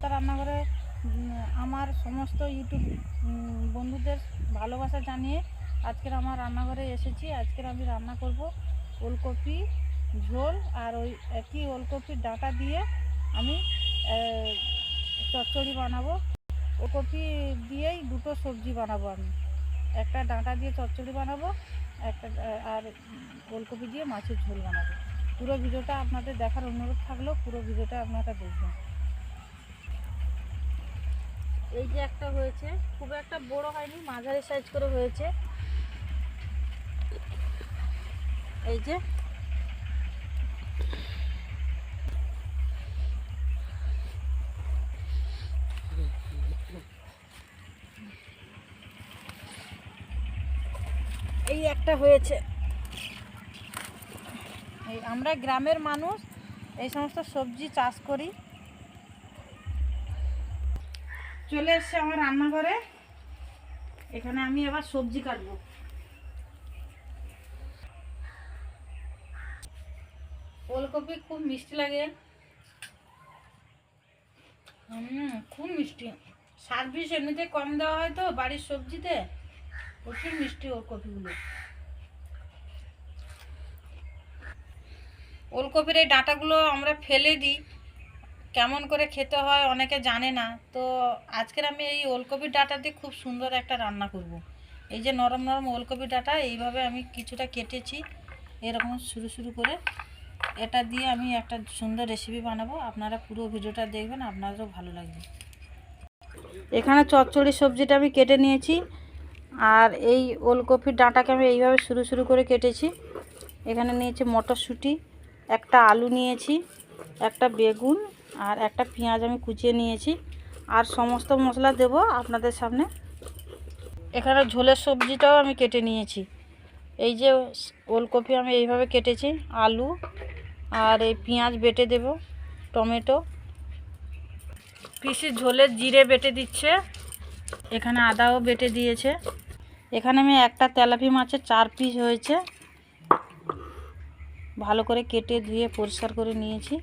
রান্নাঘরে আমার সমস্ত ইউটিউব বন্ধুদের ভালোবাসা জানিয়ে আজকের আমার রান্নাঘরে এসেছি। আজকের আমি রান্না করব ওলকপি, ঝোল আর ওই একই ওলকপির ডাঁটা দিয়ে আমি চচ্চড়ি বানাবো। ওলকপি দিয়েই দুটো সবজি বানাবো আমি। একটা ডাঁটা দিয়ে চচ্চড়ি বানাবো, একটা, আর ওলকপি দিয়ে মাছের ঝোল বানাবো। পুরো ভিডিওটা আপনাদের দেখার অনুরোধ থাকলেও পুরো ভিডিওটা আপনারা দেখবেন। এই যে একটা হয়েছে, খুব একটা বড় হয়নি, মাঝারি সাইজ করে হয়েছে। এই যে। এই একটা হয়েছে। এই আমরা গ্রামের মানুষ এই সমস্ত সবজি চাষ করি। চলে এসছে আমার রান্নাঘরে। এখানে আমি আবার সবজি কাটবো। ওলকপি খুব মিষ্টি লাগে। খুব মিষ্টি। সার্ভিস এমনিতে কম দেওয়া হয় তো বাড়ির সবজিতে। প্রচুর মিষ্টি ওলকপিগুলো। ওলকপির এই ডাঁটাগুলো আমরা ফেলে দিই। কেমন করে খেতে হয় অনেকে জানে না। তো আজকের আমি এই ওলকপির ডাটা দিয়ে খুব সুন্দর একটা রান্না করব। এই যে নরম নরম ওলকপির ডাটা, এইভাবে আমি কিছুটা কেটেছি। এরকম শুরু শুরু করে এটা দিয়ে আমি একটা সুন্দর রেসিপি বানাবো। আপনারা পুরো ভিডিওটা দেখবেন, আপনাদেরও ভালো লাগবে। এখানে চচ্চড়ি সবজিটা আমি কেটে নিয়েছি আর এই ওলকপির ডাঁটাকে আমি এইভাবে শুরু শুরু করে কেটেছি। এখানে নিয়েছি মটরশুঁটি, একটা আলু নিয়েছি, একটা বেগুন আর একটা পেঁয়াজ আমি কুচিয়ে নিয়েছি। আর সমস্ত মশলা দেব আপনাদের সামনে। এখানে ঝোলের সবজিটাও আমি কেটে নিয়েছি। এই যে ওলকপি আমি এইভাবে কেটেছি, আলু আর এই পেঁয়াজ বেটে দেব, টমেটো। পিসি ঝোলের জিরে বেটে দিচ্ছে, এখানে আদাও বেটে দিয়েছে। এখানে আমি একটা তেলাপি মাছের চার পিস হয়েছে। ভালো করে কেটে ধুয়ে পরিষ্কার করে নিয়েছি।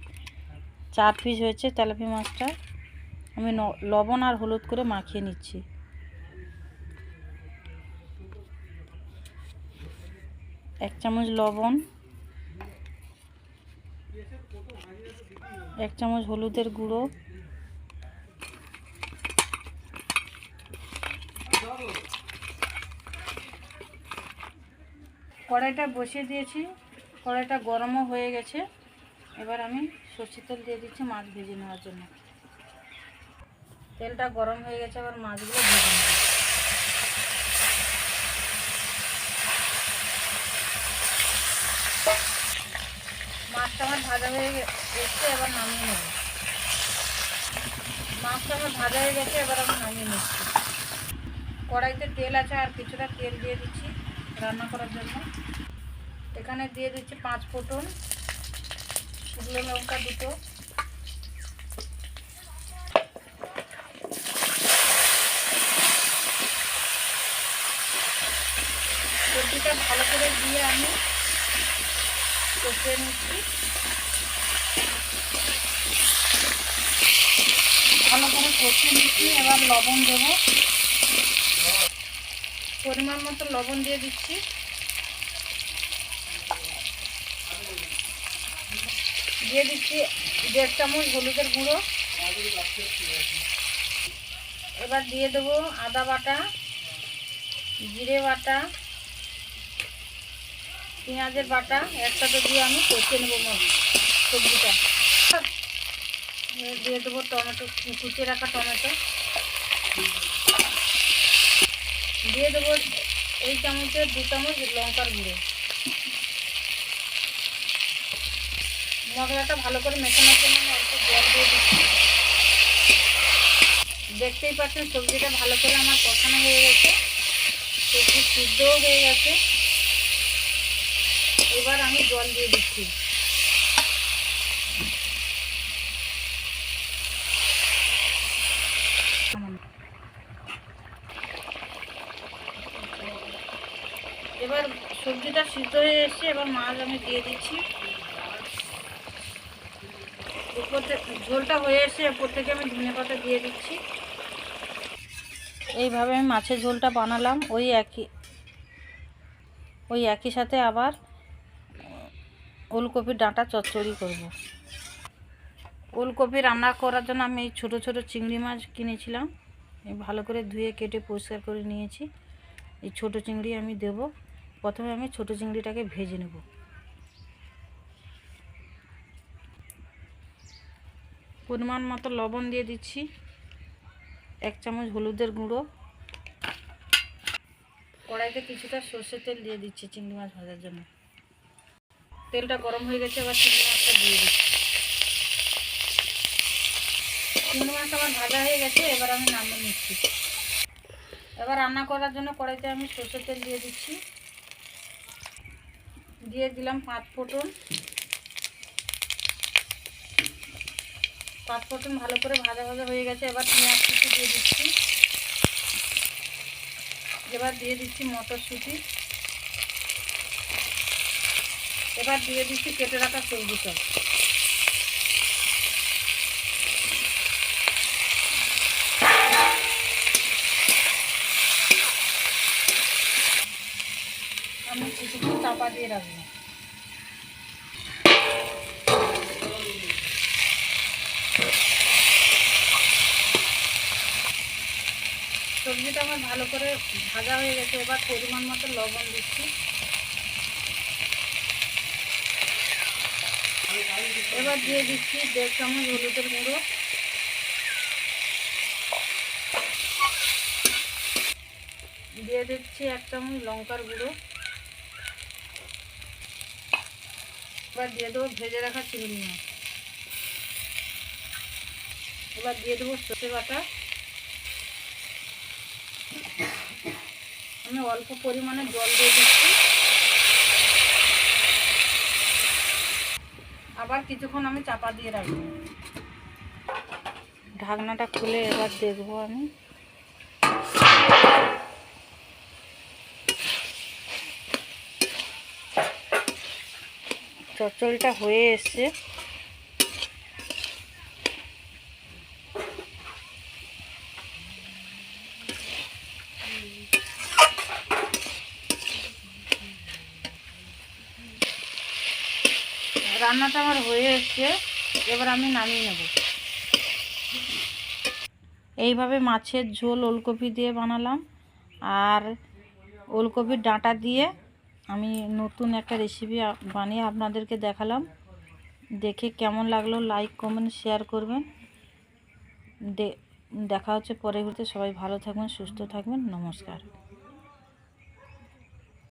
চার পিস হয়েছে তেলাপি মাছটা। আমি লবণ আর হলুদ করে মাখিয়ে নিচ্ছি। এক চামচ লবণ। এক চামচ হলুদের গুঁড়ো। কড়াইটা বসিয়ে দিয়েছি। কড়াইটা গরমও হয়ে গেছে। এবার আমি সর্ষের তেল দিয়ে দিচ্ছি, মাছ ভেজে নেওয়ার জন্য। তেলটা গরম হয়ে গেছে আবার মাছগুলো ভেজে নেব। মাছটা আমার ভাজা হয়ে গে- এসছে, এবার নামিয়ে নেব। মাছটা আমার ভাজা হয়ে গেছে, এবার আমি নামিয়ে নিচ্ছি কড়াইতে তেল আছে, আর কিছুটা তেল দিয়ে দিচ্ছি রান্না করার জন্য। এখানে দিয়ে দিচ্ছি পাঁচ ফোটন শুকনো লঙ্কা দুটো। সবজিটা ভালো করে দিয়ে আমি কষিয়ে নিচ্ছি। ভালো করে কষিয়ে নিচ্ছি, এবার লবণ দেবো। পরিমাণ মতো লবণ দিয়ে দিচ্ছি। দিয়ে দিচ্ছি দেড় চামচ হলুদের গুঁড়ো। এবার দিয়ে দেবো আদা বাটা, জিরে বাটা, পেঁয়াজের বাটা। একসাথে দিয়ে আমি কষিয়ে নেব সবজিটা। দিয়ে দেবো টমেটো, কুচিয়ে রাখা টমেটো। দিয়ে দেবো এই চামচের দু চামচ লঙ্কার গুঁড়ো। মশলাটা ভালো করে মেশানোর জন্য আমি অল্প জল দিয়ে দিচ্ছি। দেখতেই পাচ্ছেন সবজিটা ভালো করে আমার কষানো হয়ে গেছে। সবজি সিদ্ধও হয়ে গেছে। এবার আমি জল দিয়ে দিচ্ছি। এবার সবজিটা সিদ্ধ হয়ে এসছে, এবার মাছ আমি দিয়ে দিচ্ছি। ঝোলটা হয়ে এসে উপর থেকে আমি ধনে পাতা দিয়ে দিচ্ছি। এইভাবে আমি মাছের ঝোলটা বানালাম, ওই একই ওই একই সাথে আবার ওলকপির ডাঁটা চচ্চড়ি করব। ওলকপি রান্না করার জন্য আমি এই ছোটো ছোটো চিংড়ি মাছ কিনেছিলাম ভালো করে ধুয়ে কেটে পরিষ্কার করে নিয়েছি। এই ছোটো চিংড়ি আমি দেব, প্রথমে আমি ছোটো চিংড়িটাকে ভেজে নেব। পরিমাণ মতো লবণ দিয়ে দিচ্ছি। এক চামচ হলুদের গুঁড়ো। কড়াইতে কিছুটা সর্ষের তেল দিয়ে দিচ্ছি চিংড়ি মাছ ভাজার জন্য। তেলটা গরম হয়ে গেছে, এবার চিংড়ি মাছটা দিয়ে দিচ্ছি। চিংড়ি মাছ আমার ভাজা হয়ে গেছে, এবার আমি নামিয়ে নিচ্ছি। এবার রান্না করার জন্য কড়াইতে আমি সর্ষের তেল দিয়ে দিচ্ছি। দিয়ে দিলাম পাঁচ ফোটন পাঁচ ফোটন ভালো করে ভাজা ভাজা হয়ে গেছে, এবার পেঁয়াজ কুচি দিয়ে দিচ্ছি। এবার দিয়ে দিচ্ছি মটরশুঁটি। এবার দিয়ে দিচ্ছি কেটে রাখা সবজি সব আমি কিছুক্ষণ চাপা দিয়ে রাখব। সবজিটা আমার ভালো করে ভাজা হয়ে গেছে। এবার পরিমাণ মতো লবণ দিচ্ছি। এবার দিয়ে দিচ্ছি দেড় চামচ হলুদের গুঁড়ো। দিয়ে দিচ্ছি এক চামচ লঙ্কার গুঁড়ো। এবার দিয়ে দেবো ভেজে রাখা মাছ। এবার দিয়ে দেবো সর্ষে বাটা। আমি অল্প পরিমাণে জল দিয়ে দিচ্ছি। আবার কিছুক্ষণ আমি চাপা দিয়ে রাখব। ঢাকনাটা খুলে এবার দেখব আমি। চচ্চড়িটা হয়ে এসছে। রান্নাটা আমার হয়ে এসছে, এবার আমি নামিয়ে নেব। এইভাবে মাছের ঝোল ওলকপি দিয়ে বানালাম, আর ওলকপির ডাঁটা দিয়ে আমি নতুন একটা রেসিপি বানিয়ে আপনাদেরকে দেখালাম। দেখে কেমন লাগল লাইক কমেন্ট শেয়ার করবেন। দেখা হচ্ছে পরে ঘুরতে। সবাই ভালো থাকবেন, সুস্থ থাকবেন। নমস্কার।